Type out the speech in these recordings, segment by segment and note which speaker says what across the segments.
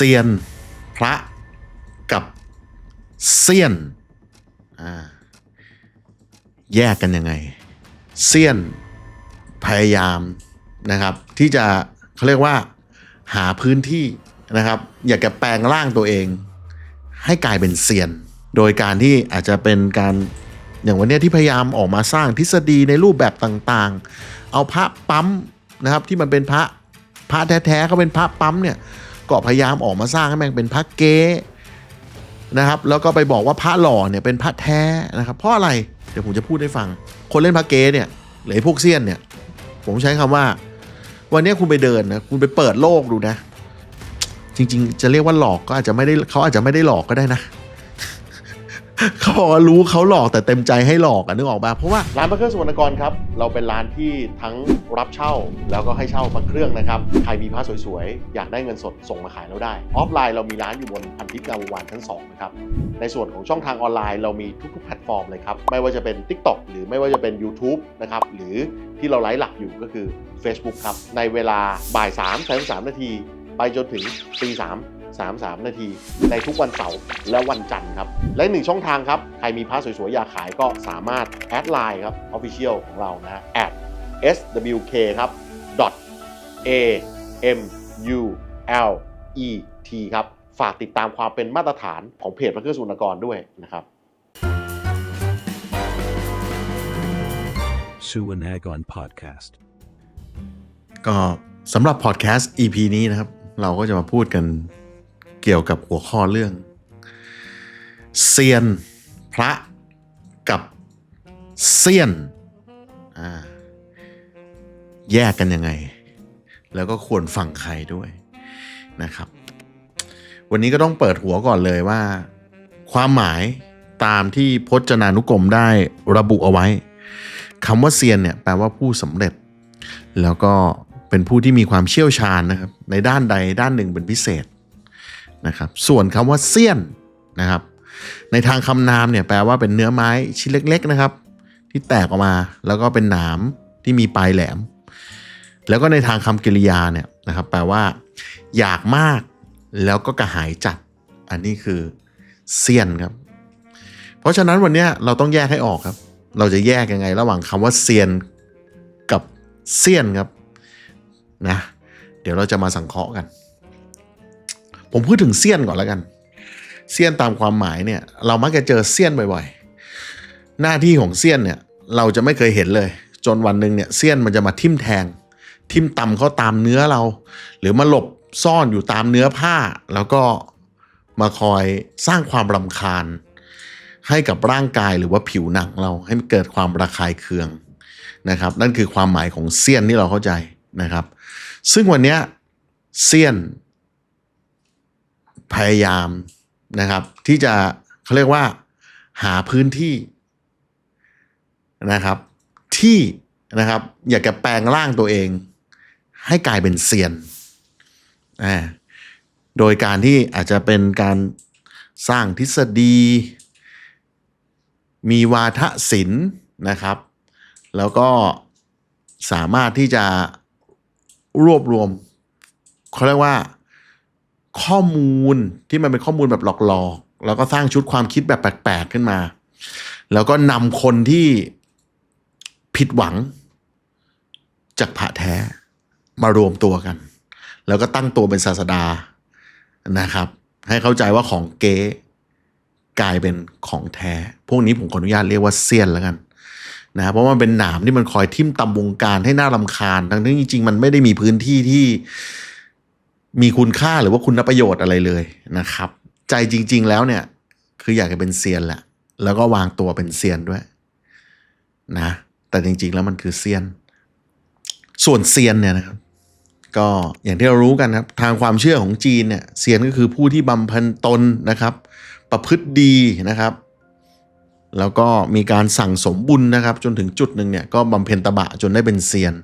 Speaker 1: เซียน พระกับเซียนแยกกันยังไง เซียนพยายามนะครับ ที่จะเขาเรียกว่า หาพื้นที่นะครับ อยากจะแปลงร่างตัวเอง ให้กลายเป็นเซียน โดยการที่อาจจะเป็นการอย่างวันนี้ที่พยายามออกมาสร้างทฤษฎีในรูปแบบต่างๆ เอาพระปั๊มนะครับที่มันเป็นพระพระแท้ๆเขาเป็นพระปั๊มเนี่ย ก็พยายามออกมาสร้างให้แม่งเป็นพระเก๊นะครับแล้วก็ไปบอกว่าพระหล่อเนี่ยเป็นพระแท้นะครับเพราะอะไรเดี๋ยวผมจะพูดให้ฟัง คนเล่นพระเก๊เนี่ยหรือพวกเซียนเนี่ย ผมใช้คำว่า วันนี้คุณไปเดินนะคุณไปเปิดโลกดูนะ จริง ๆ จะเรียกว่าหลอกก็อาจจะไม่ได้เขาอาจจะไม่ได้หลอกก็ได้นะ เขาบอกว่ารู้เขาหลอกแต่เต็มใจให้หลอกอะนึกออกป่ะเพราะว่าร้านพระเครื่องสุวรรณกรครับเราเป็นร้านที่ทั้งรับเช่าแล้วก็ให้เช่าพระเครื่องนะครับใครมีพระสวยๆ อยากได้เงินสดส่งมาขายเราได้ ออฟไลน์เรามีร้านอยู่บนพันทิพย์งามวงวานชั้นสองนะครับในส่วนของช่องทางออนไลน์เรามีทุกๆแพลตฟอร์มเลยครับไม่ว่าจะเป็น TikTok หรือไม่ว่าจะเป็น YouTube นะครับหรือที่เราไลฟ์หลักอยู่ก็คือ Facebook ครับในเวลาบ่าย3 3นาทีไปจนถึงตีสาม 3 33 นาที ในทุกวันเสาร์และวันจันทร์ครับ และอีกหนึ่งช่องทางครับ ใครมีพระสวยๆ อยากขายก็สามารถแอดไลน์ครับ Official ของเรานะฮะ at swk ครับ dot a m u l e t ครับ ฝากติดตามความเป็นมาตรฐานของเพจพระเครื่องสุนกรด้วยนะครับ
Speaker 2: Suanagon Podcast.
Speaker 1: ก็สำหรับพอดแคสต์ EP นี้นะครับ เราก็จะมาพูดกันเกี่ยวกับหัวข้อเรื่องเซียนพระกับเซียนแยกกันยังไง แล้วก็ควรฟังใครด้วยนะครับ วันนี้ก็ต้องเปิดหัวก่อนเลยว่า ความหมายตามที่พจนานุกรมได้ระบุเอาไว้คำว่าเซียนเนี่ยแปลว่าผู้สำเร็จ แล้วก็เป็นผู้ที่มีความเชี่ยวชาญนะครับ ในด้านใดด้านหนึ่งเป็นพิเศษ นะครับส่วนคำว่าเซียนนะครับ ในทางคำนามเนี่ยแปลว่าเป็นเนื้อไม้ชิ้นเล็ก ๆนะครับ ที่แตกออกมาแล้วก็เป็นหนามที่มีปลายแหลม แล้วก็ในทางคำกริยาเนี่ยนะครับ แปลว่า อยากมากแล้วก็กระหายจัด อันนี้คือเซียนครับ เพราะฉะนั้นวันนี้เราต้องแยกให้ออกครับ เราจะแยกยังไง ระหว่างคำว่าเซียนกับเซียนครับนะเดี๋ยวเราจะมาสังเคราะห์กัน ผมพูดถึงเซียนก่อนแล้วกัน เซียนตามความหมายเนี่ย เรามักจะเจอเซียนบ่อยๆ หน้าที่ของเซียนเนี่ย เราจะไม่เคยเห็นเลย จนวันหนึ่งเนี่ยเซียนมันจะมาทิ่มแทง ทิ่มตำเข้าตามเนื้อเรา หรือมาหลบซ่อนอยู่ตามเนื้อผ้า แล้วก็มาคอยสร้างความรำคาญ ให้กับร่างกายหรือว่าผิวหนังเราให้มันเกิดความระคายเคืองนะครับ นั่นคือความหมายของเซียนที่เราเข้าใจนะครับ ซึ่งวันนี้เซียน พยายามนะครับ ที่จะเขาเรียกว่า หาพื้นที่นะครับ ที่นะครับ อยากจะแปลงร่างตัวเอง ให้กลายเป็นเซียนอ่าโดยการที่อาจจะเป็นการสร้างทฤษฎี มีวาทศิลป์นะครับ แล้วก็สามารถที่จะรวบรวมเขาเรียกว่า ข้อมูลที่มันเป็นข้อมูลแบบหลอกๆ แล้วก็สร้างชุดความคิดแบบแปลกๆขึ้นมา แล้วก็นำคนที่ผิดหวัง จากพระแท้มารวมตัวกัน แล้วก็ตั้งตัวเป็นศาสดานะครับ ให้เข้าใจว่าของเก๊กลายเป็นของแท้ พวกนี้ผมขออนุญาตเรียกว่าเซียนแล้วกันนะเพราะว่ามันเป็นหนามที่มันคอยทิ่มตำวงการให้หน่ารำคาญ ทั้งที่จริงๆ มันไม่ได้มีพื้นที่ที่ มีคุณค่าหรือว่าคุณประโยชน์อะไรเลยนะครับ ใจจริง ๆ แล้วเนี่ย คืออยากจะเป็นเซียนแหละ แล้วก็วางตัวเป็นเซียนด้วย นะ แต่จริง ๆ แล้วมันคือเซียน ส่วนเซียนเนี่ยนะครับ ก็อย่างที่เรารู้กันครับ ทางความเชื่อของจีนเนี่ยเซียนก็คือผู้ที่บำเพ็ญตนนะครับ ประพฤติดีนะครับ แล้วก็มีการสั่งสมบุญนะครับ จนถึงจุดหนึ่งเนี่ยก็บำเพ็ญตบะจนได้เป็นเซียน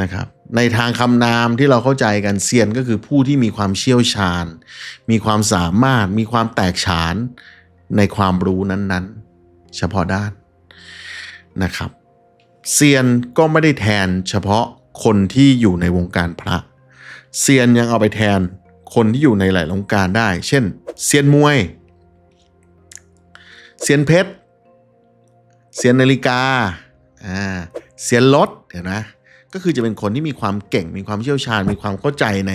Speaker 1: นะครับในทางคำนามที่เราเข้าใจกันเซียนก็คือผู้ที่มีความเชี่ยวชาญ มีความสามารถมีความแตกฉานในความรู้นั้นๆ เฉพาะด้านนะครับเซียนก็ไม่ได้แทนเฉพาะคนที่อยู่ในวงการพระเซียนยังเอาไปแทนคนที่อยู่ในหลายวงการได้ เช่นเซียนมวยเซียนเพชรเซียนนาฬิกาอ่าเซียนรถเห็นไหม ก็คือจะเป็นคนที่มีความเก่ง มีความเชี่ยวชาญ มีความเข้าใจใน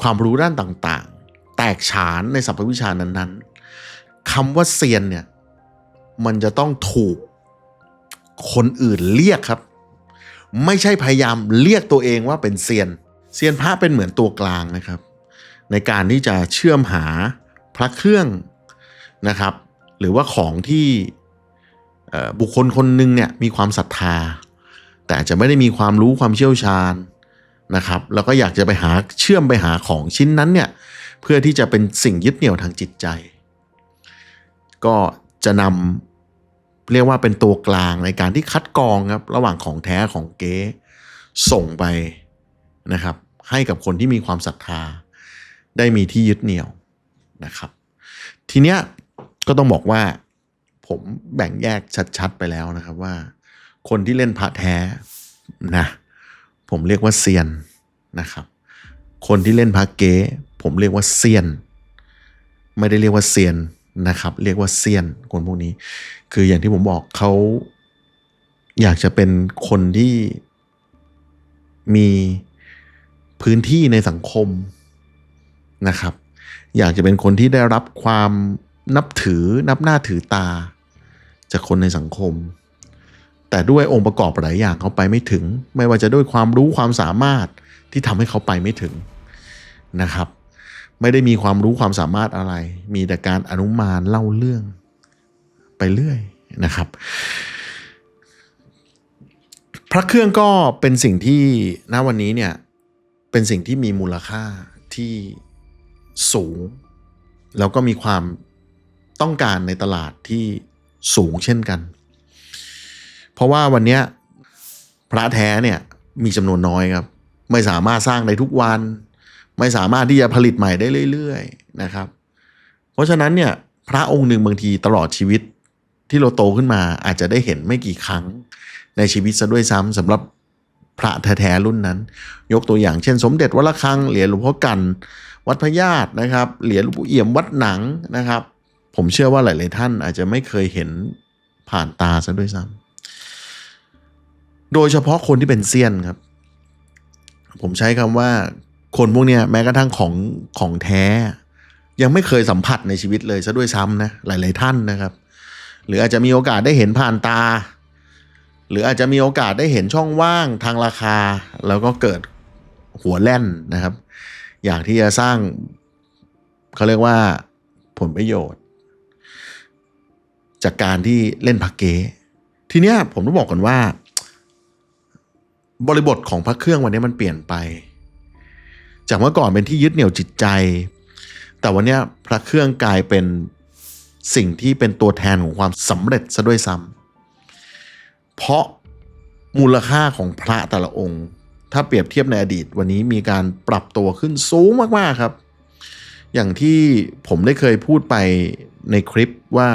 Speaker 1: ความรู้ด้านต่างๆ แตกฉานในสรรพวิชานั้นๆคำว่าเซียนเนี่ยมันจะต้องถูกคนอื่นเรียกครับ ไม่ใช่พยายามเรียกตัวเองว่าเป็นเซียนเซียนพระเป็นเหมือนตัวกลางนะครับ ในการที่จะเชื่อมหาพระเครื่องนะครับ หรือว่าของที่บุคคลคนหนึ่งเนี่ยมีความศรัทธา แต่อาจจะไม่ได้มีความรู้ความเชี่ยวชาญนะครับแล้วก็อยากจะไปหาเชื่อมไปหาของชิ้นนั้นเนี่ยเพื่อที่จะเป็นสิ่งยึดเหนี่ยวทางจิตใจ ก็จะนำเรียกว่าเป็นตัวกลางในการที่คัดกรองครับระหว่างของแท้ของเก๊ส่งไปนะครับ ให้กับคนที่มีความศรัทธา ได้มีที่ยึดเหนี่ยวนะครับ ทีเนี้ยก็ต้องบอกว่าผมแบ่งแยกชัดๆไปแล้วนะครับว่า คนที่เล่นพระแท้นะผมเรียกว่าเซียนนะครับ คนที่เล่นพระเก๊ผมเรียกว่าเซียน ไม่ได้เรียกว่าเซียนนะครับ เรียกว่าเซียนคนพวกนี้ คืออย่างที่ผมบอกเขาอยากจะเป็นคนที่มีพื้นที่ในสังคมนะครับ อยากจะเป็นคนที่ได้รับความนับถือนับหน้าถือตา จากคนในสังคม แต่ด้วยองค์ประกอบหลายอย่างเขาไปไม่ถึง ไม่ว่าจะด้วยความรู้ความสามารถที่ทำให้เขาไปไม่ถึงนะครับ ไม่ได้มีความรู้ความสามารถอะไร มีแต่การอนุมานเล่าเรื่องไปเรื่อยนะครับ พระเครื่องก็เป็นสิ่งที่ณวันนี้เนี่ยเป็นสิ่งที่มีมูลค่าที่สูง แล้วก็มีความต้องการในตลาดที่สูงเช่นกัน เพราะว่าวันเนี้ยพระแท้เนี่ยมีจำนวนน้อยครับ ไม่สามารถสร้างได้ทุกวัน ไม่สามารถที่จะผลิตใหม่ได้เรื่อยๆนะครับ เพราะฉะนั้นเนี่ยพระองค์หนึ่งบางทีตลอดชีวิตที่เราโตขึ้นมาอาจจะได้เห็นไม่กี่ครั้งในชีวิตซะด้วยซ้ำสำหรับพระแท้ๆรุ่นนั้น ยกตัวอย่างเช่น สมเด็จวัดระฆังเหรียญหลวงพ่อกัน วัดพระญาตินะครับเหรียญหลวงปู่เอี่ยมวัดหนังนะครับ ผมเชื่อว่าหลาย ๆ ท่านอาจจะไม่เคยเห็นผ่านตาซะด้วยซ้ำ โดยเฉพาะคนที่เป็นเซียนครับ ผมใช้คำว่าคนพวกเนี้ยแม้กระทั่งของของแท้ ยังไม่เคยสัมผัสในชีวิตเลยซะด้วยซ้ำนะหลาย ๆ ท่านนะครับ หรืออาจจะมีโอกาสได้เห็นผ่านตา หรืออาจจะมีโอกาสได้เห็นช่องว่างทางราคา แล้วก็เกิดหัวแล่นนะครับ อยากที่จะสร้างเขาเรียกว่าผลประโยชน์ จากการที่เล่นพักเก๊ทีเนี้ยผมต้องบอกก่อนว่า บริบทของพระเครื่องวันนี้มันเปลี่ยนไป จากเมื่อก่อนเป็นที่ยึดเหนี่ยวจิตใจ แต่วันนี้พระเครื่องกลายเป็นสิ่งที่เป็นตัวแทนของความสำเร็จซะด้วยซ้ำเพราะมูลค่าของพระแต่ละองค์ ถ้าเปรียบเทียบในอดีต วันนี้มีการปรับตัวขึ้นสูงมากๆครับ อย่างที่ผมได้เคยพูดไปในคลิปว่า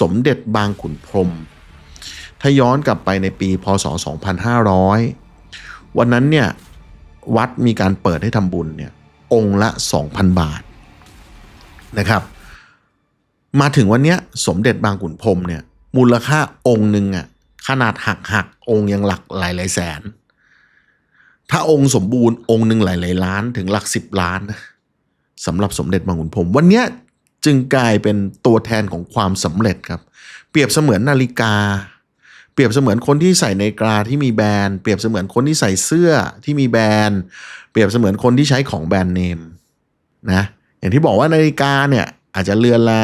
Speaker 1: สมเด็จบางขุนพรมถ้าย้อนกลับไปในปีพศ 2500 วันนั้นเนี่ยวัดมีการเปิดให้ทำบุญเนี่ยองค์ละ 2,000 บาทนะครับ มาถึงวันเนี้ยสมเด็จบางขุนพรมเนี่ยมูลค่าองค์หนึ่งอะขนาดหักหักองค์ยังหลักหลายหลายแสน ถ้าองค์สมบูรณ์องค์หนึ่งหลายหลายล้านถึงหลักสิบล้านสำหรับสมเด็จบางขุนพรมวันเนี้ยจึงกลายเป็นตัวแทนของความสำเร็จครับ เปรียบเสมือนนาฬิกา เปรียบเสมือนคนที่ใส่นาฬิกาที่มีแบรนด์เปรียบเสมือนคนที่ใส่เสื้อที่มีแบรนด์เปรียบเสมือนคนที่ใช้ของแบรนด์เนมนะอย่างที่บอกว่านาฬิกาเนี่ยอาจจะเรือนละ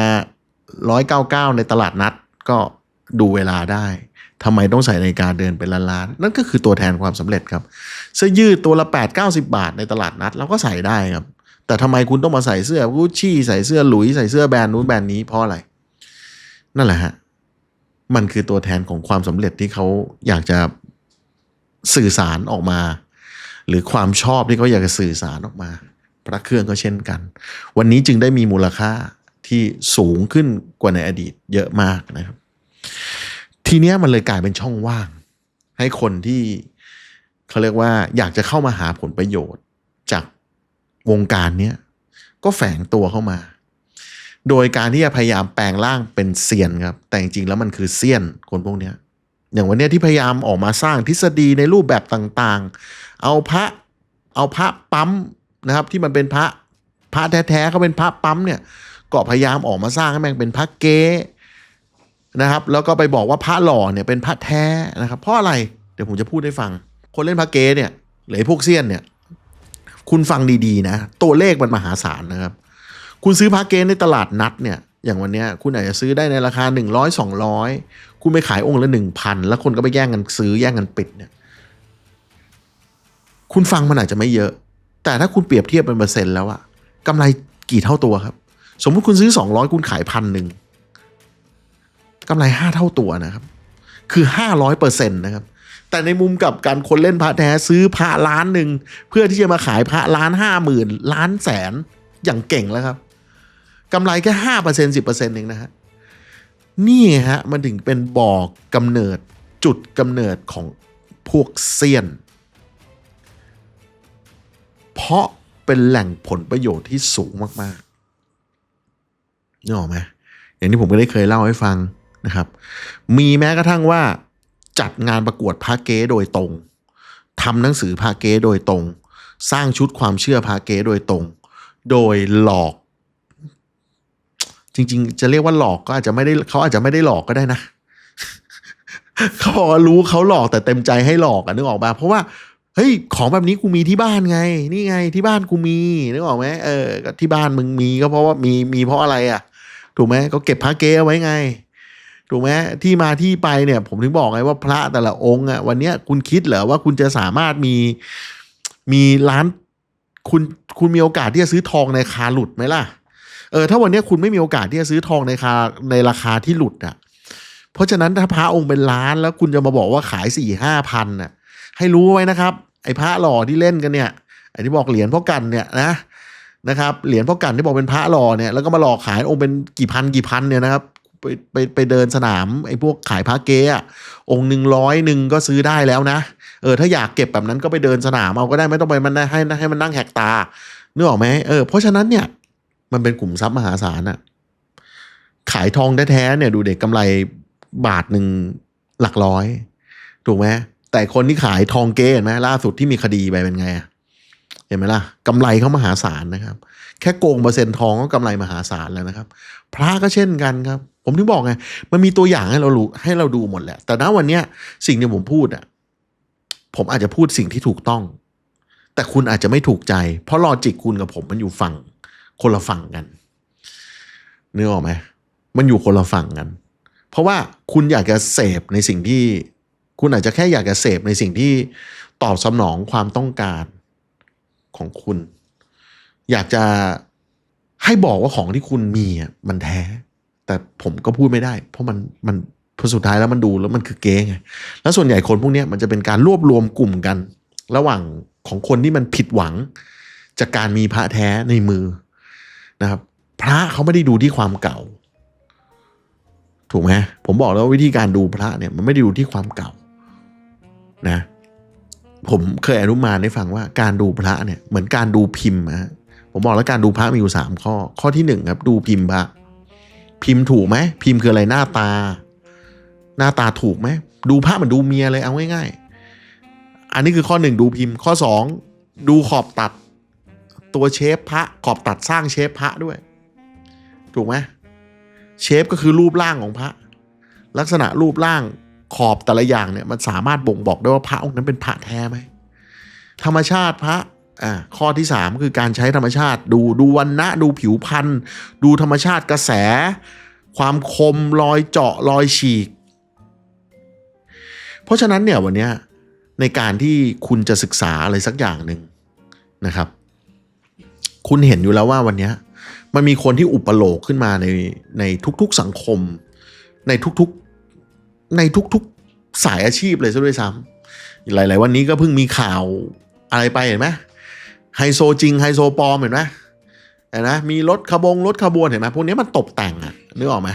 Speaker 1: ร้อยเก้าเก้าในตลาดนัดก็ดูเวลาได้ทำไมต้องใส่นาฬิกาเดินเป็นล้านๆนั่นก็คือตัวแทนความสำเร็จครับ เสื้อยืดตัวละ 8 9 0 บาทในตลาดนัดเราก็ใส่ได้ครับ แต่ทำไมคุณต้องมาใส่เสื้อกุชชี่ใส่เสื้อหลุยใส่เสื้อแบรนด์นู้นแบรนด์นี้เพราะอะไร นั่นแหละฮะ มันคือตัวแทนของความสำเร็จที่เขาอยากจะสื่อสารออกมา หรือความชอบที่เขาอยากจะสื่อสารออกมา พระเครื่องก็เช่นกัน วันนี้จึงได้มีมูลค่าที่สูงขึ้นกว่าในอดีตเยอะมากนะครับ ทีเนี้ยมันเลยกลายเป็นช่องว่าง ให้คนที่เขาเรียกว่าอยากจะเข้ามาหาผลประโยชน์จากวงการเนี้ยก็แฝงตัวเข้ามา โดยการที่จะพยายามแปลงร่างเป็นเซียนครับ แต่จริงๆแล้วมันคือเซียนคนพวกเนี้ย อย่างวันนี้ที่พยายามออกมาสร้างทฤษฎีในรูปแบบต่างๆ เอาพระเอาพระปั๊มนะครับ ที่มันเป็นพระพระแท้ๆเขาเป็นพระปั๊มเนี่ยก็พยายามออกมาสร้างให้มันเป็นพระเก๊นะครับ แล้วก็ไปบอกว่าพระหล่อเนี่ยเป็นพระแท้นะครับเพราะอะไรเดี๋ยวผมจะพูดให้ฟัง คนเล่นพระเก๊เนี่ยหรือพวกเซียนเนี่ย คุณฟังดีๆนะ ตัวเลขมันมหาศาลนะครับ คุณซื้อพระเกณฑ์ในตลาดนัดเนี่ยอย่างวันเนี้ยคุณอาจจะซื้อได้ในราคา 100 200 คุณไปขายองค์ละ1,000 แล้วคนก็ไปแย่งกันซื้อแย่งกันปิดเนี่ยคุณฟังมันอาจจะไม่เยอะ แต่ถ้าคุณเปรียบเทียบเป็นเปอร์เซ็นต์แล้วอะกำไรกี่เท่าตัวครับ สมมุติคุณซื้อ 200 คุณขายพันหนึ่งกำไร 5 เท่าตัวนะครับ คือ 500เปอร์เซ็นต์นะครับ แต่ในมุมกับการคนเล่นพระแท้ซื้อพระล้านหนึ่ง เพื่อที่จะมาขายพระล้านห้าหมื่นล้านแสนอย่างเก่งแล้วครับ กำไรแค่ห้าเปอร์เซ็นสิบเปอร์เซ็นต์เองนะฮะนี่ฮะมันถึงเป็นบ่อกกำเนิดจุดกำเนิดของพวกเซียน เพราะเป็นแหล่งผลประโยชน์ที่สูงมากๆนึกออกไหมอย่างที่ผมก็ได้เคยเล่าให้ฟังนะครับ มีแม้กระทั่งว่าจัดงานประกวดพระเก๊โดยตรงทำหนังสือพระเก๊โดยตรง สร้างชุดความเชื่อพระเก๊โดยตรง โดยหลอก จริง ๆ จะเรียกว่าหลอกก็อาจจะไม่ได้เขาอาจจะไม่ได้หลอกก็ได้นะเขาบอกว่ารู้เขาหลอกแต่เต็มใจให้หลอกอะนึกออกป่ะเพราะว่าเฮ้ยของแบบนี้กูมีที่บ้านไง นี่ไงที่บ้านกูมีนึกออกไหมเออก็ที่บ้านมึงมีก็เพราะว่ามีมีเพราะอะไรอะถูกไหมก็เก็บพระเกเอาไว้ไง ถูกไหมที่มาที่ไปเนี่ย ผมถึงบอกไงว่าพระแต่ละองค์อะวันเนี้ยคุณคิดเหรอว่าคุณจะสามารถมีมีร้าน คุณคุณมีโอกาสที่จะซื้อทองในคาหลุดไหมล่ะ เออถ้าวันนี้คุณไม่มีโอกาสที่จะซื้อทองในราคาในราคาที่หลุดอะ เพราะฉะนั้นถ้าพระองค์เป็นล้านแล้วคุณจะมาบอกว่าขายสี่ห้าพันน่ะ ให้รู้ไว้นะครับ ไอ้พระหล่อที่เล่นกันเนี่ยไอ้ที่บอกเหรียญพ่อกันเนี่ยนะนะครับเหรียญพ่อกันที่บอกเป็นพระหล่อเนี่ยแล้วก็มาหลอกขายองค์เป็นกี่พันกี่พันเนี่ยนะครับไปไปไปเดินสนามไอ้พวกขายพระเก๊อะองค์หนึ่งร้อยหนึ่งก็ซื้อได้แล้วนะ เออถ้าอยากเก็บแบบนั้นก็ไปเดินสนามเอาก็ได้ไม่ต้องไปมันให้ให้มันนั่งแหกตานึกออกไหมเออเพราะฉะนั้นเนี่ย มันเป็นกลุ่มทรัพย์มหาศาลอะขายทองแท้ๆเนี่ยดูเด็กกำไรบาทหนึ่งหลักร้อย ถูกไหมแต่คนที่ขายทองเก๊เห็นไหมล่าสุดที่มีคดีไปเป็นไงอะเห็นไหมล่ะกำไรเขามหาศาลนะครับ แค่โกงเปอร์เซ็นต์ทองก็กำไรมหาศาลแล้วนะครับ พระก็เช่นกันครับ ผมถึงบอกไงมันมีตัวอย่างให้เรารู้ให้เราดูหมดแหละ แต่ณวันเนี้ยสิ่งที่ผมพูดอะผมอาจจะพูดสิ่งที่ถูกต้อง แต่คุณอาจจะไม่ถูกใจ เพราะลอจิกคุณกับผมมันอยู่ฝั่ง คนละฝั่งกันนึกออกไหมมันอยู่คนละฝั่งกัน เพราะว่าคุณอยากจะเสพในสิ่งที่ คุณอาจจะแค่อยากจะเสพในสิ่งที่ตอบสนองความต้องการของคุณ อยากจะให้บอกว่าของที่คุณมีอะมันแท้ แต่ผมก็พูดไม่ได้ เพราะมันมันพอสุดท้ายแล้วมันดูแล้วมันคือเก๊ไงแล้วส่วนใหญ่คนพวกนี้มันจะเป็นการรวบรวมกลุ่มกัน ระหว่างของคนที่มันผิดหวัง จากการมีพระแท้ในมือ นะครับ พระเขาไม่ได้ดูที่ความเก่า ถูกไหมผมบอกแล้วว่าวิธีการดูพระเนี่ยมันไม่ได้ดูที่ความเก่านะ ผมเคยอนุมานให้ฟังว่าการดูพระเนี่ยเหมือนการดูพิมพ์นะผมบอกแล้วการดูพระมีอยู่สามข้อ ข้อที่หนึ่งครับ ดูพิมพ์พระพิมพ์ถูกไหมพิมพ์คืออะไรหน้าตา หน้าตาถูกไหมดูพระเหมือนดูเมียเลยเอาง่ายๆอันนี้คือข้อหนึ่งดูพิมพ์ข้อสองดูขอบตัด ตัวเชฟพระขอบตัดสร้างเชฟพระด้วย ถูกไหมเชฟก็คือรูปร่างของพระ ลักษณะรูปร่างขอบแต่ละอย่างเนี่ยมันสามารถบ่งบอกได้ว่าพระองค์นั้นเป็นพระแท้ไหมธรรมชาติพระอ่าข้อที่สามคือการใช้ธรรมชาติดูดูวันนะดูผิวพรรณดูธรรมชาติกระแส ความคมรอยเจาะรอยฉีก เพราะฉะนั้นเนี่ยวันนี้ในการที่คุณจะศึกษาอะไรสักอย่างหนึ่งนะครับ คุณเห็นอยู่แล้วว่าวันนี้มันมีคนที่อุปโลกขึ้นมาในในทุกๆสังคม ในทุกๆในทุกๆสายอาชีพเลยซะด้วยซ้ำหลาย ๆ วันนี้ก็เพิ่งมีข่าวอะไรไปเห็นไหมไฮโซจริงไฮโซปลอมเห็นไหมเห็นไหมมีรถขบงรถขบวนเห็นไหมพวกนี้มันตกแต่งอะนึกออกไหม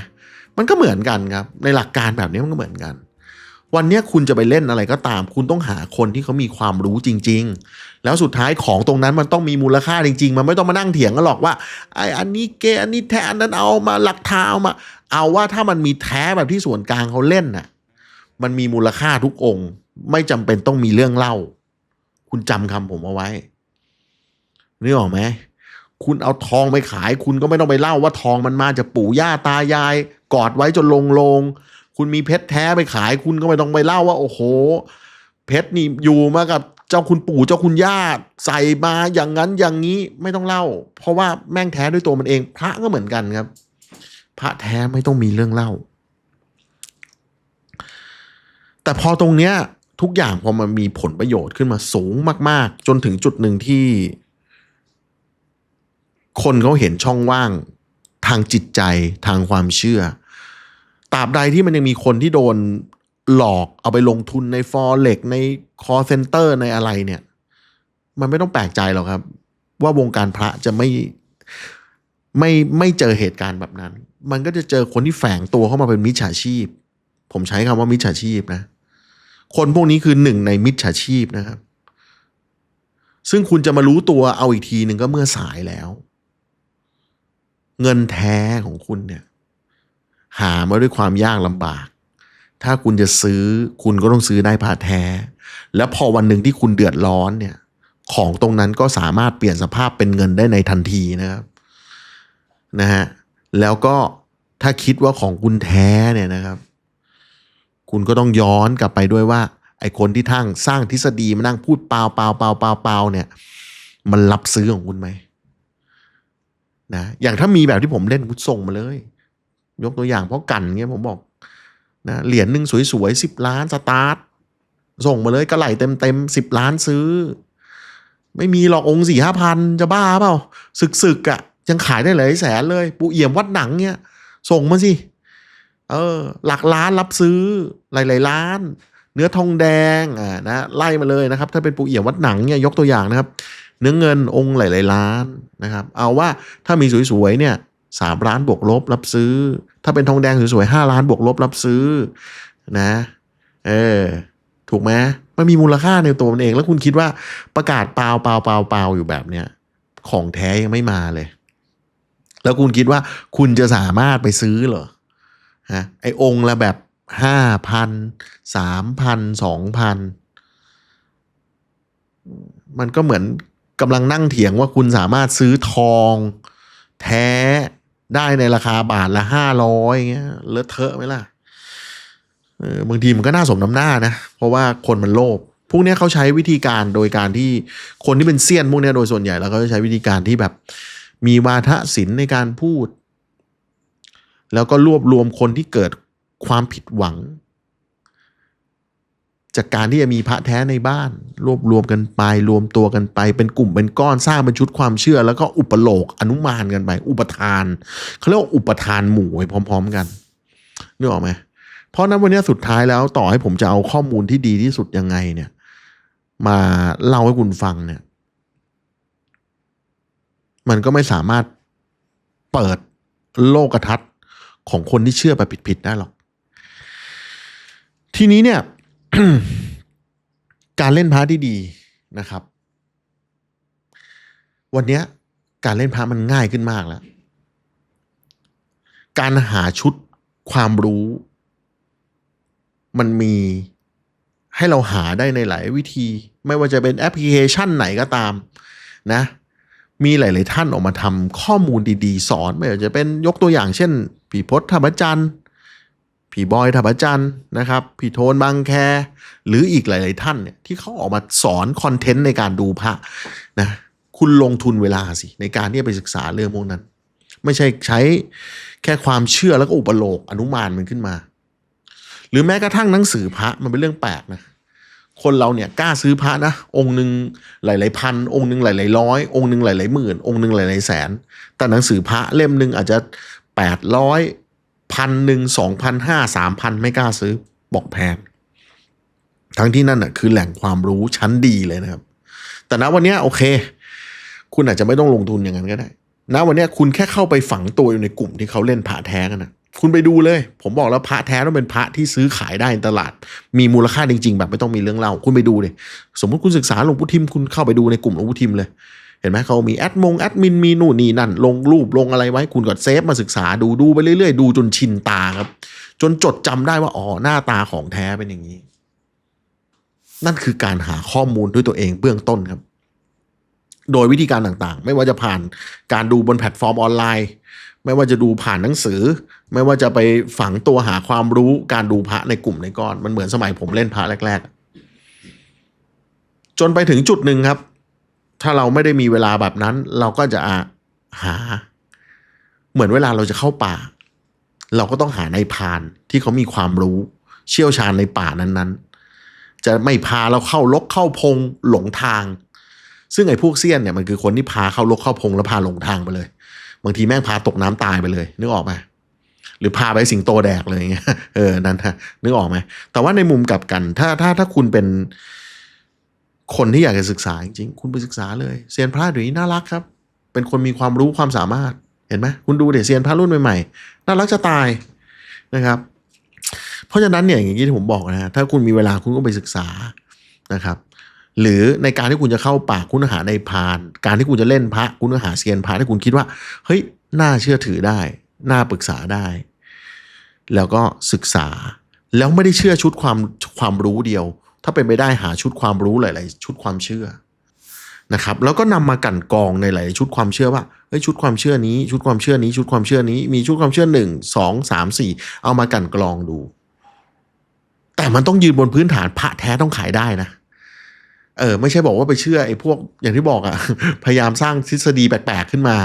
Speaker 1: มันก็เหมือนกันครับ ในหลักการแบบนี้มันก็เหมือนกัน วันนี้คุณจะไปเล่นอะไรก็ตาม คุณต้องหาคนที่เขามีความรู้จริง ๆ แล้วสุดท้ายของตรงนั้นมันต้องมีมูลค่าจริง ๆ มันไม่ต้องมานั่งเถียงกันหรอกว่าไอ้อันนี้เกอันนี้แท้อันนั้นเอามาหลักฐานเอามา เอาว่าถ้ามันมีแท้แบบที่ส่วนกลางเขาเล่นน่ะมันมีมูลค่าทุกองค์ ไม่จำเป็นต้องมีเรื่องเล่า คุณจำคำผมเอาไว้นึกออกไหมคุณเอาทองไปขาย คุณก็ไม่ต้องไปเล่าว่าทองมันมาจากปู่ย่าตายาย กอดไว้จนลงลง คุณมีเพชรแท้ไปขายคุณก็ไม่ต้องไปเล่าว่า โอ้โห เพชรนี่อยู่มากับเจ้าคุณปู่เจ้าคุณย่าใส่มาอย่างนั้นอย่างนี้ไม่ต้องเล่า เพราะว่าแม่งแท้ด้วยตัวมันเอง พระก็เหมือนกันครับ พระแท้ไม่ต้องมีเรื่องเล่า แต่พอตรงเนี้ย ทุกอย่างพอมันมีผลประโยชน์ขึ้นมาสูงมาก ๆ จนถึงจุดหนึ่งที่ คนเขาเห็นช่องว่างทางจิตใจทางความเชื่อ ตราบใดที่มันยังมีคนที่โดนหลอกเอาไปลงทุนในฟอเร็กในคอเซ็นเตอร์ในอะไรเนี่ย มันไม่ต้องแปลกใจหรอกครับ ว่าวงการพระจะไม่ไม่ไม่เจอเหตุการณ์แบบนั้น มันก็จะเจอคนที่แฝงตัวเข้ามาเป็นมิจฉาชีพ ผมใช้คำว่ามิจฉาชีพนะ คนพวกนี้คือหนึ่งในมิจฉาชีพนะครับ ซึ่งคุณจะมารู้ตัวเอาอีกทีหนึ่งก็เมื่อสายแล้ว เงินแท้ของคุณเนี่ย หามาด้วยความยากลำบาก ถ้าคุณจะซื้อคุณก็ต้องซื้อได้ผ่าแท้ แล้วพอวันหนึ่งที่คุณเดือดร้อนเนี่ย ของตรงนั้นก็สามารถเปลี่ยนสภาพเป็นเงินได้ในทันทีนะครับนะฮะแล้วก็ถ้าคิดว่าของคุณแท้เนี่ยนะครับ คุณก็ต้องย้อนกลับไปด้วยว่า ไอ้คนที่ทั้งสร้างทฤษฎีมานั่งพูดเปล่าเปล่าเปล่าเปล่าเปล่าเนี่ย มันรับซื้อของคุณไหมนะอย่างถ้ามีแบบที่ผมเล่นคุณส่งมาเลย ยกตัวอย่างเพราะกันเงี้ยผมบอกนะเหรียญหนึ่งสวยๆสิบล้านสตาร์ทส่งมาเลยกระไหลเต็มเต็มสิบล้านซื้อ ไม่มีหรอกองค์สี่ห้าพันจะบ้าเปล่าศึกศึกๆอะ่ะ ยังขายได้หลายแสนเลย ปูเอี่ยมวัดหนังเนี่ยส่งมาสิ เออ หลักล้านรับซื้อหลายๆล้าน เนื้อทองแดงอ่านะไล่มาเลยนะครับ ถ้าเป็นปูเอี่ยมวัดหนังเนี่ยยกตัวอย่างนะครับ เนื้อเงินองค์หลายๆล้านนะครับ เอาว่าถ้ามีสวยๆเนี่ย สามล้านบวกลบรับซื้อ ถ้าเป็นทองแดงสวยๆห้าล้านบวกลบรับซื้อนะเออถูกไหมมันมีมูลค่าในตัวมันเอง แล้วคุณคิดว่าประกาศเปล่าเปล่าเปล่าเปล่าอยู่แบบเนี้ยของแท้ยังไม่มาเลย แล้วคุณคิดว่าคุณจะสามารถไปซื้อเหรอฮะไอองค์ละแบบห้าพันสามพันสองพันมันก็เหมือนกำลังนั่งเถียงว่าคุณสามารถซื้อทอง แท้ ได้ในราคาบาทละห้าร้อยเงี้ยเลอะเทอะไหมล่ะเออบางทีมันก็น่าสมน้ำหน้านะ เพราะว่าคนมันโลภพวกเนี้ยเขาใช้วิธีการโดยการที่คนที่เป็นเซียนพวกเนี้ยโดยส่วนใหญ่แล้วเขาจะใช้วิธีการที่แบบ มีวาทศิลป์ในการพูด แล้วก็รวบรวมคนที่เกิดความผิดหวัง จากการที่จะมีพระแท้ในบ้าน รวบรวมกันไปรวมตัวกันไป เป็นกลุ่มเป็นก้อนสร้างเป็นชุดความเชื่อ แล้วก็อุปโลกอนุมานกันไป อุปทานเขาเรียกว่าอุปทานหมู่ไปพร้อม ๆ กันนึกออกไหมเพราะนั้นวันนี้สุดท้ายแล้วต่อให้ผมจะเอาข้อมูลที่ดีที่สุดยังไงเนี่ย มาเล่าให้คุณฟังเนี่ย มันก็ไม่สามารถเปิดโลกทัศน์ของคนที่เชื่อไปผิดๆได้หรอก ทีนี้เนี่ย การเล่นพระที่ดีนะครับ วันนี้การเล่นพระมันง่ายขึ้นมากแล้ว การหาชุดความรู้ มันมีให้เราหาได้ในหลายวิธี ไม่ว่าจะเป็นแอปพลิเคชันไหนก็ตามนะ มีหลาย ๆ ท่านออกมาทำข้อมูลดี ๆ สอน ไม่ว่าจะเป็นยกตัวอย่างเช่นพี่พศธรรมจันทร์ พี่บอยธรรมจันทร์นะครับ พี่โทนบางแค หรืออีกหลาย ๆ ท่านเนี่ยที่เขาออกมาสอนคอนเทนต์ในการดูพระนะคุณลงทุนเวลาสิ ในการที่จะไปศึกษาเรื่องพวกนั้น ไม่ใช่ใช้แค่ความเชื่อแล้วก็อุปโลกอนุมานมันขึ้นมา หรือแม้กระทั่งหนังสือพระมันเป็นเรื่องแปลกนะคนเราเนี่ยกล้าซื้อพระนะ องค์หนึ่งหลาย ๆ พัน องค์หนึ่งหลาย ๆ ร้อย องค์หนึ่งหลาย ๆ หมื่น องค์หนึ่งหลาย ๆ แสน แต่หนังสือพระเล่มหนึ่งอาจจะแปดร้อย พันหนึ่งสองพันห้าสามพันไม่กล้าซื้อบอกแพงทั้งที่นั่นอะคือแหล่งความรู้ชั้นดีเลยนะครับ แต่ณวันนี้โอเค คุณอาจจะไม่ต้องลงทุนอย่างนั้นก็ได้ณวันนี้คุณแค่เข้าไปฝังตัวอยู่ในกลุ่มที่เขาเล่นผ่าแท้กันนะคุณไปดูเลย ผมบอกแล้วพระแท้ต้องเป็นพระที่ซื้อขายได้ในตลาด มีมูลค่าจริง ๆ แบบไม่ต้องมีเรื่องเล่า คุณไปดูเลย สมมติคุณศึกษาหลวงปู่ทิมคุณเข้าไปดูในกลุ่มหลวงปู่ทิมเลย เห็นไหมเขามีแอดมงแอดมินมีนู่นนี่นั่น ลงรูปลงอะไรไว้คุณก็เซฟมาศึกษาดูดูไปเรื่อยๆ ดูจนชินตาครับ จนจดจำได้ว่าอ๋อหน้าตาของแท้เป็นอย่างนี้ นั่นคือการหาข้อมูลด้วยตัวเองเบื้องต้นครับ โดยวิธีการต่างๆ ไม่ว่าจะผ่านการดูบนแพลตฟอร์มออนไลน์ ไม่ว่าจะดูผ่านหนังสือ ไม่ว่าจะไปฝังตัวหาความรู้การดูพระในกลุ่มในก้อน มันเหมือนสมัยผมเล่นพระแรก ๆ จนไปถึงจุดหนึ่งครับ ถ้าเราไม่ได้มีเวลาแบบนั้น เราก็จะหา เหมือนเวลาเราจะเข้าป่า เราก็ต้องหาในพานที่เขามีความรู้ เชี่ยวชาญในป่านั้นๆ จะไม่พาเราเข้าลกเข้าพงหลงทาง ซึ่งไอ้พวกเซียนเนี่ยมันคือคนที่พาเข้าลกเข้าพงแล้วพาหลงทางไปเลย บางทีแม่งพาตกน้ำตายไปเลยนึกออกไหมหรือพาไปสิงโตแดกเลยอย่างเงี้ยเออนั่นฮะนึกออกไหมแต่ว่าในมุมกลับกัน ถ้าถ้าถ้าคุณเป็น คนที่อยากจะศึกษาจริงๆ คุณไปศึกษาเลยเซียนพระเดี๋ยวนี้น่ารักครับ เป็นคนมีความรู้ความสามารถเห็นไหมคุณดูเดี๋ยวเซียนพระรุ่นใหม่ๆน่ารักจะตายนะครับ เพราะฉะนั้นเนี่ยอย่างที่ผมบอกนะถ้าคุณมีเวลาคุณก็ไปศึกษานะครับ หรือในการที่คุณจะเข้าป่าคุณหาในพาน การที่คุณจะเล่นพระคุณหาเซียนพระที่คุณคิดว่าเฮ้ยน่าเชื่อถือได้น่าปรึกษาได้ แล้วก็ศึกษาแล้วไม่ได้เชื่อชุดความความรู้เดียว ถ้าเป็นไปได้หาชุดความรู้หลาย ๆ ชุดความเชื่อนะครับแล้วก็นำมากันกองในหลายชุดความเชื่อว่าเฮ้ยชุดความเชื่อนี้ ชุดความเชื่อนี้ ชุดความเชื่อนี้มีชุดความเชื่อหนึ่งสองสามสี่เอามากันกรองดู แต่มันต้องยืนบนพื้นฐานพระแท้ต้องขายได้นะเออไม่ใช่บอกว่าไปเชื่อไอ้พวกอย่างที่บอกอะพยายามสร้างทฤษฎีแปลกๆขึ้นมา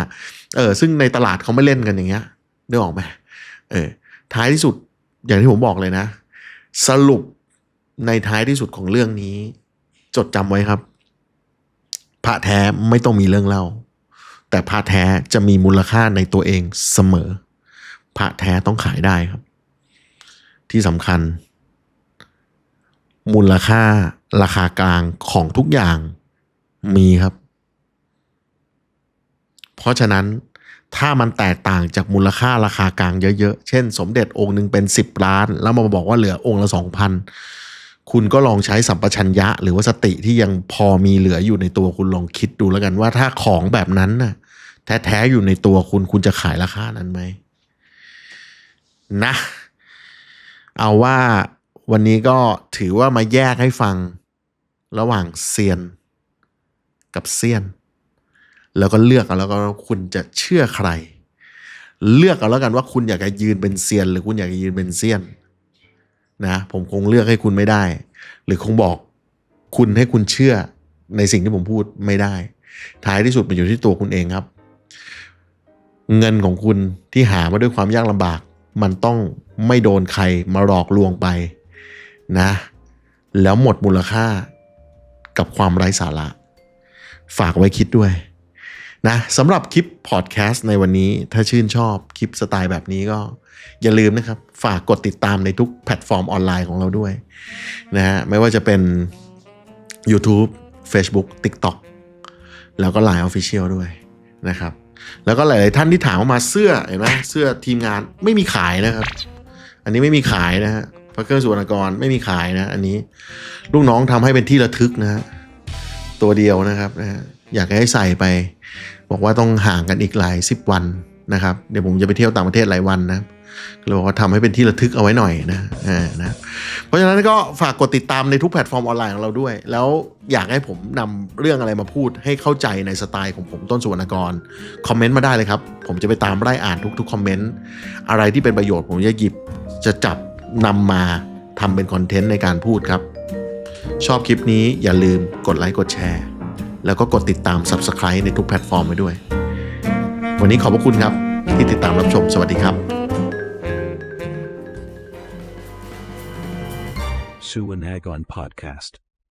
Speaker 1: เออซึ่งในตลาดเขาไม่เล่นกันอย่างเงี้ยได้ออกไหมเออท้ายที่สุดอย่างที่ผมบอกเลยนะ สรุป ในท้ายที่สุดของเรื่องนี้ จดจำไว้ครับพระแท้ไม่ต้องมีเรื่องเล่า แต่พระแท้จะมีมูลค่าในตัวเองเสมอพระแท้ต้องขายได้ครับ ที่สำคัญ มูลค่าราคากลางของทุกอย่างมีครับ เพราะฉะนั้นถ้ามันแตกต่างจากมูลค่าราคากลางเยอะๆ เช่น สมเด็จองค์หนึ่งเป็น 10 ล้าน แล้วมาบอกว่าเหลือองค์ละ 2,000 คุณก็ลองใช้สัมปชัญญะ หรือว่าสติที่ยังพอมีเหลืออยู่ในตัวคุณลองคิดดูแล้วกันว่าถ้าของแบบนั้นน่ะ แท้ๆอยู่ในตัวคุณคุณจะขายราคานั้นไหมนะ เอาว่าวันนี้ก็ถือว่ามาแยกให้ฟัง ระหว่างเซียน กับเซียน แล้วก็เลือกเอาแล้วก็คุณจะเชื่อใคร เลือกเอาแล้วกันว่าคุณอยากจะยืนเป็นเซียน หรือคุณอยากจะยืนเป็นเซียน นะผมคงเลือกให้คุณไม่ได้ หรือคงบอกคุณให้คุณเชื่อในสิ่งที่ผมพูดไม่ได้ ท้ายที่สุดมันอยู่ที่ตัวคุณเองครับ เงินของคุณที่หามาด้วยความยากลำบาก มันต้องไม่โดนใครมาหลอกลวงไปนะ แล้วหมดมูลค่ากับความไร้สาระ ฝากไว้คิดด้วยนะสำหรับคลิปพอดแคสต์ในวันนี้ถ้าชื่นชอบคลิปสไตล์แบบนี้ก็ อย่าลืมนะครับ ฝากกดติดตามในทุกแพลตฟอร์มออนไลน์ของเราด้วยนะฮะไม่ว่าจะเป็น YouTube Facebook TikTok แล้วก็ Line Official ด้วยนะครับ แล้วก็หลาย ๆ ท่านที่ถามมาเสื้อเห็นไหมเสื้อทีมงานไม่มีขายนะครับ อันนี้ไม่มีขายนะฮะพระเครื่องสุวรรณกรไม่มีขายนะ อันนี้ลูกน้องทำให้เป็นที่ระทึกนะฮะตัวเดียวนะครับนะฮะอยากให้ใส่ไป บอกว่าต้องห่างกันอีกหลายสิบวันนะครับ เดี๋ยวผมจะไปเที่ยวต่างประเทศหลายวันนะ เลยบอกว่าทำให้เป็นที่ระทึกเอาไว้หน่อยนะอ่านะเพราะฉะนั้นก็ฝากกดติดตามในทุกแพลตฟอร์มออนไลน์ของเราด้วย แล้วอยากให้ผมนำเรื่องอะไรมาพูดให้เข้าใจในสไตล์ของผมต้นสุวรรณกร คอมเมนต์มาได้เลยครับ ผมจะไปตามไล่อ่านทุกๆคอมเมนต์อะไรที่เป็นประโยชน์ผมจะหยิบจะจับนำมาทำเป็นคอนเทนต์ในการพูดครับ ชอบคลิปนี้อย่าลืมกดไลค์กดแชร์แล้วก็กดติดตาม Subscribe ในทุกแพลตฟอร์มไว้ด้วย วันนี้ขอบพระคุณครับที่ติดตามรับชม สวัสดีครับ
Speaker 2: Sue and Agon Podcast.